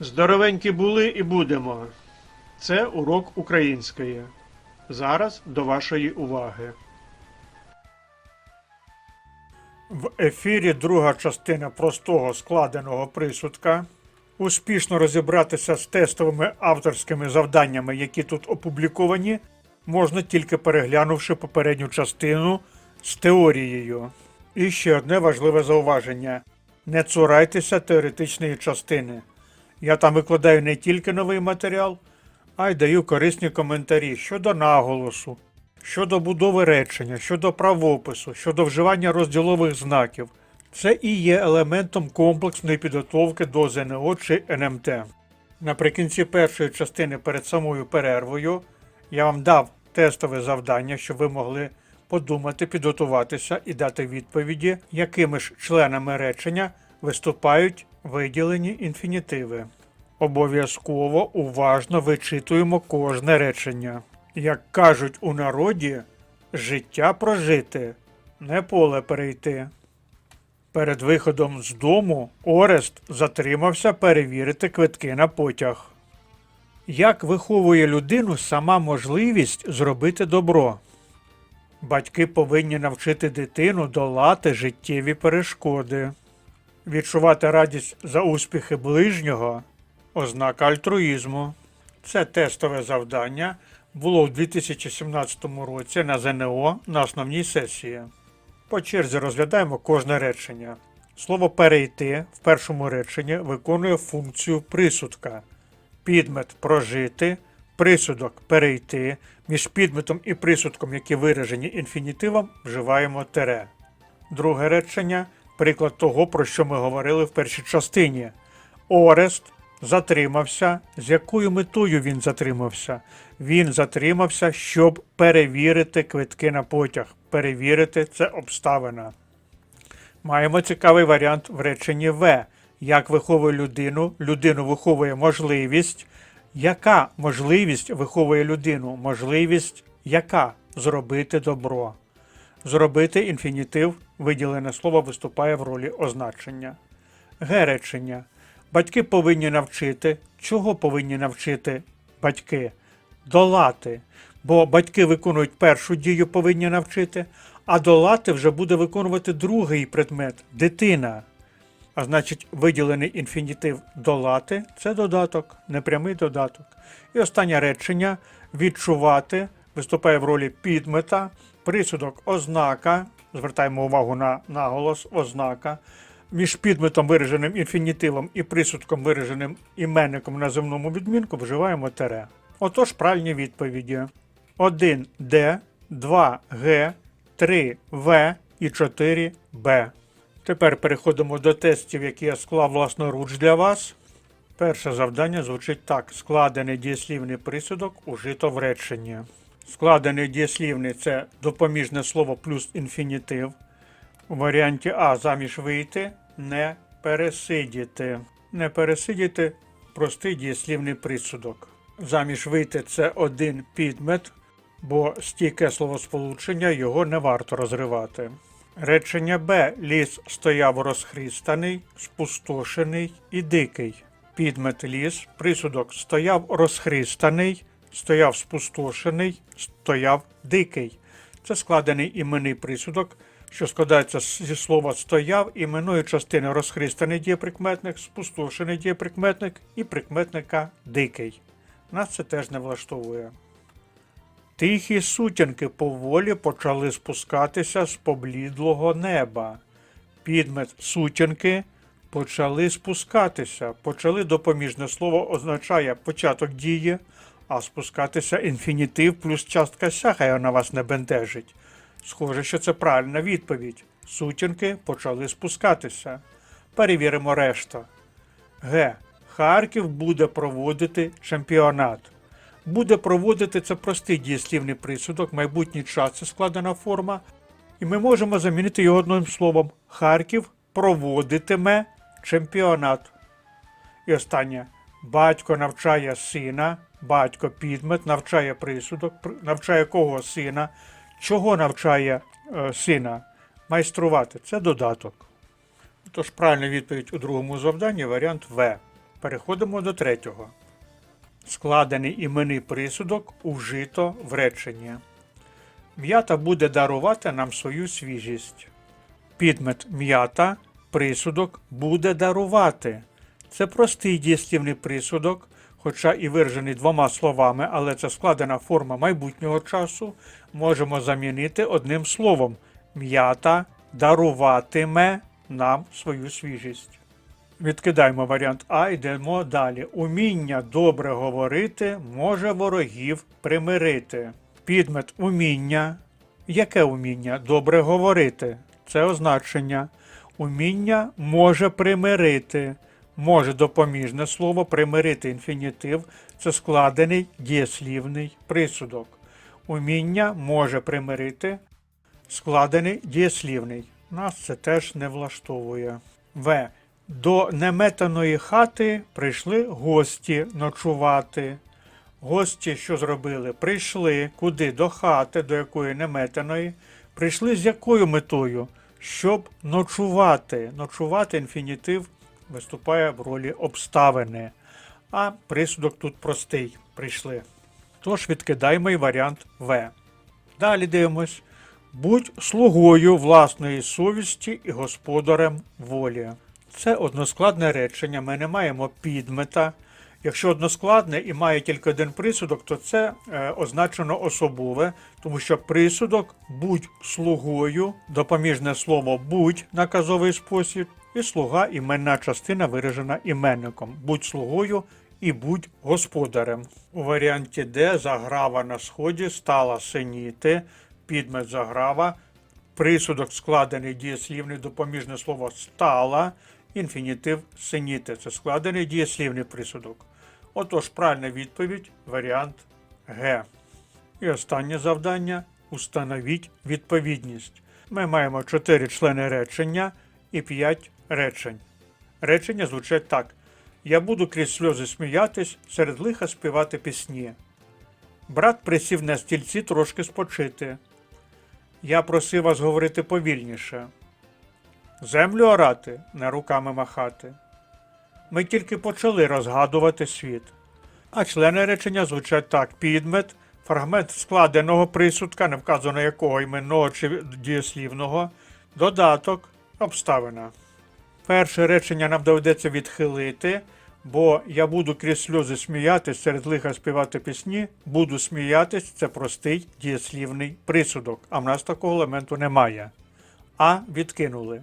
Здоровенькі були і будемо. Це урок української. Зараз до вашої уваги. В ефірі друга частина простого складеного присудка. Успішно розібратися з тестовими авторськими завданнями, які тут опубліковані, можна тільки переглянувши попередню частину з теорією. І ще одне важливе зауваження: не цурайтеся теоретичної частини. Я там викладаю не тільки новий матеріал, а й даю корисні коментарі щодо наголосу, щодо будови речення, щодо правопису, щодо вживання розділових знаків. Це і є елементом комплексної підготовки до ЗНО чи НМТ. Наприкінці першої частини перед самою перервою я вам дав тестове завдання, щоб ви могли подумати, підготуватися і дати відповіді, якими ж членами речення виступають виділені інфінітиви. Обов'язково уважно вичитуємо кожне речення. Як кажуть у народі, життя прожити, не поле перейти. Перед виходом з дому Орест затримався перевірити квитки на потяг. Як виховує людину сама можливість зробити добро? Батьки повинні навчити дитину долати життєві перешкоди, відчувати радість за успіхи ближнього ознака альтруїзму. Це тестове завдання було у 2017 році на ЗНО на основній сесії. По черзі розглядаємо кожне речення. Слово перейти в першому реченні виконує функцію присудка. Підмет прожити, присудок перейти. Між підметом і присудком, які виражені інфінітивом, вживаємо тере. Друге речення приклад того, про що ми говорили в першій частині. Орест затримався. З якою метою він затримався? Він затримався, щоб перевірити квитки на потяг. Перевірити це обставина. Маємо цікавий варіант в реченні В. Як виховує людину? Людину виховує можливість. Яка можливість виховує людину? Можливість яка? Зробити добро. Зробити інфінітив, виділене слово виступає в ролі означення. Г речення. Батьки повинні навчити. Чого повинні навчити батьки? Долати. Бо батьки виконують першу дію, повинні навчити, а долати вже буде виконувати другий предмет дитина. А значить, виділений інфінітив долати це додаток, непрямий додаток. І останнє речення відчувати виступає в ролі підмета, присудок ознака. Звертаємо увагу на наголос ознака. Між підметом вираженим інфінітивом і присудком вираженим іменником на земному відмінку вживаємо тере. Отож правильні відповіді: 1 Д, 2 Г, 3 В і 4 Б. Тепер переходимо до тестів, які я склав власноруч для вас. Перше завдання звучить так: складений дієслівний присудок ужито в реченні. Складений дієслівний це допоміжне слово плюс інфінітив. У варіанті А заміж вийти, не пересидіти. Не пересидіти простий дієслівний присудок. Заміж вийти це один підмет, бо стійке словосполучення його не варто розривати. Речення Б. Ліс стояв розхрістаний, спустошений і дикий. Підмет ліс, присудок стояв розхристаний, стояв спустошений, стояв дикий. Це складений іменний присудок, що складається зі слова стояв іменної частини розхристаний дієприкметник, спустошений дієприкметник і прикметника дикий. Нас це теж не влаштовує. Тихі сутінки поволі почали спускатися з поблідлого неба. Підмет сутінки почали спускатися. Почали допоміжне слово означає початок дії, а спускатися інфінітив плюс частка ся, хай вона вас не бентежить. Схоже, що це правильна відповідь. Сутінки почали спускатися. Перевіримо решту. Г. Харків буде проводити чемпіонат. Буде проводити це простий дієслівний присудок, майбутній час це складена форма, і ми можемо замінити його одним словом. Харків проводитиме чемпіонат. І останнє. Батько навчає сина, батько підмет, навчає присудок, навчає кого сина. Чого навчає е, сина? Майструвати. Це додаток. Тож правильна відповідь у другому завданні варіант В. Переходимо до третього. Складений іменний присудок вжито в реченні. М'ята буде дарувати нам свою свіжість. Підмет м'ята, присудок буде дарувати. Це простий дієслівний присудок, хоча і виражений двома словами, але це складена форма майбутнього часу, можемо замінити одним словом. М'ята даруватиме нам свою свіжість. Відкидаємо варіант А, йдемо далі. Уміння добре говорити може ворогів примирити. Підмет уміння. Яке уміння? Добре говорити. Це означення. Уміння може примирити. Може допоміжне слово примирити інфінітив це складений дієслівний присудок. Уміння може примирити складений дієслівний. Нас це теж не влаштовує. В. До неметаної хати прийшли гості ночувати. Гості, що зробили? Прийшли куди? До хати, до якої неметаної. Прийшли з якою метою? Щоб ночувати. Ночувати інфінітив виступає в ролі обставини. А присудок тут простий. Прийшли. Тож відкидаємо і варіант В. Далі дивимось. Будь слугою власної совісті і господарем волі. Це односкладне речення. Ми не маємо підмета. Якщо односкладне і має тільки один присудок, то це е, означено особове, тому що присудок будь слугою, допоміжне слово будь наказовий спосіб, і слуга іменна частина виражена іменником. Будь слугою і будь господарем. У варіанті Д заграва на сході стала синіти, підмет заграва, присудок складений дієслівний допоміжне слово стала, інфінітив синіти. Це складений дієслівний присудок. Отож, правильна відповідь варіант Г. І останнє завдання установіть відповідність. Ми маємо 4 члени речення і 5 речень. Речення звучать так: Я буду крізь сльози сміятись, серед лиха співати пісні. Брат присів на стільці трошки спочити. Я просив вас говорити повільніше. Землю орати, не руками махати. Ми тільки почали розгадувати світ. А члени речення звучать так: підмет, фрагмент складеного присудка, не вказано якого іменного чи дієслівного, додаток, обставина. Перше речення нам доведеться відхилити, бо я буду крізь сльози сміятись, серед лиха співати пісні, буду сміятись це простий дієслівний присудок, а в нас такого елементу немає. А відкинули.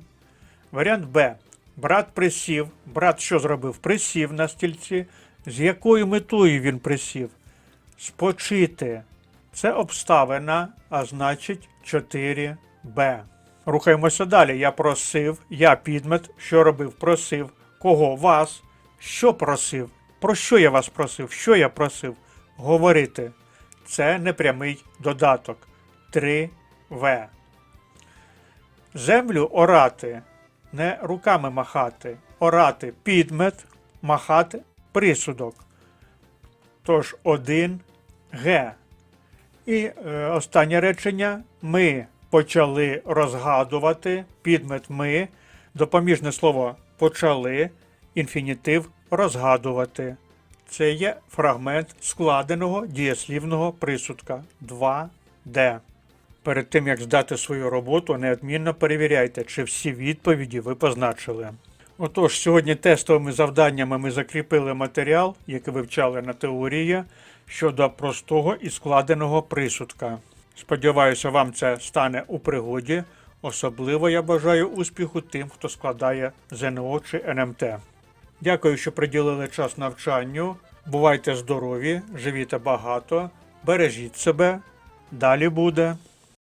Варіант Б. Брат присів. Брат що зробив? Присів на стільці. З якою метою він присів? Спочити. Це обставина, а значить 4Б. Рухаємося далі. Я просив, я підмет. Що робив? Просив. Кого? Вас. Що просив? Про що я вас просив? Що я просив? Говорити. Це непрямий додаток. 3В. Землю орати. Не руками махати. Орати підмет, махати присудок. Тож 1 Г. І е, останнє речення. Ми почали розгадувати. Підмет ми. Допоміжне слово почали. Інфінітив розгадувати. Це є фрагмент складеного дієслівного присудка 2D. Перед тим як здати свою роботу, неодмінно перевіряйте, чи всі відповіді ви позначили. Отож, сьогодні тестовими завданнями ми закріпили матеріал, який вивчали на теорії щодо простого і складеного присудка. Сподіваюся, вам це стане у пригоді. Особливо я бажаю успіху тим, хто складає ЗНО чи НМТ. Дякую, що приділили час навчанню. Бувайте здорові, живіть багато, бережіть себе. Далі буде.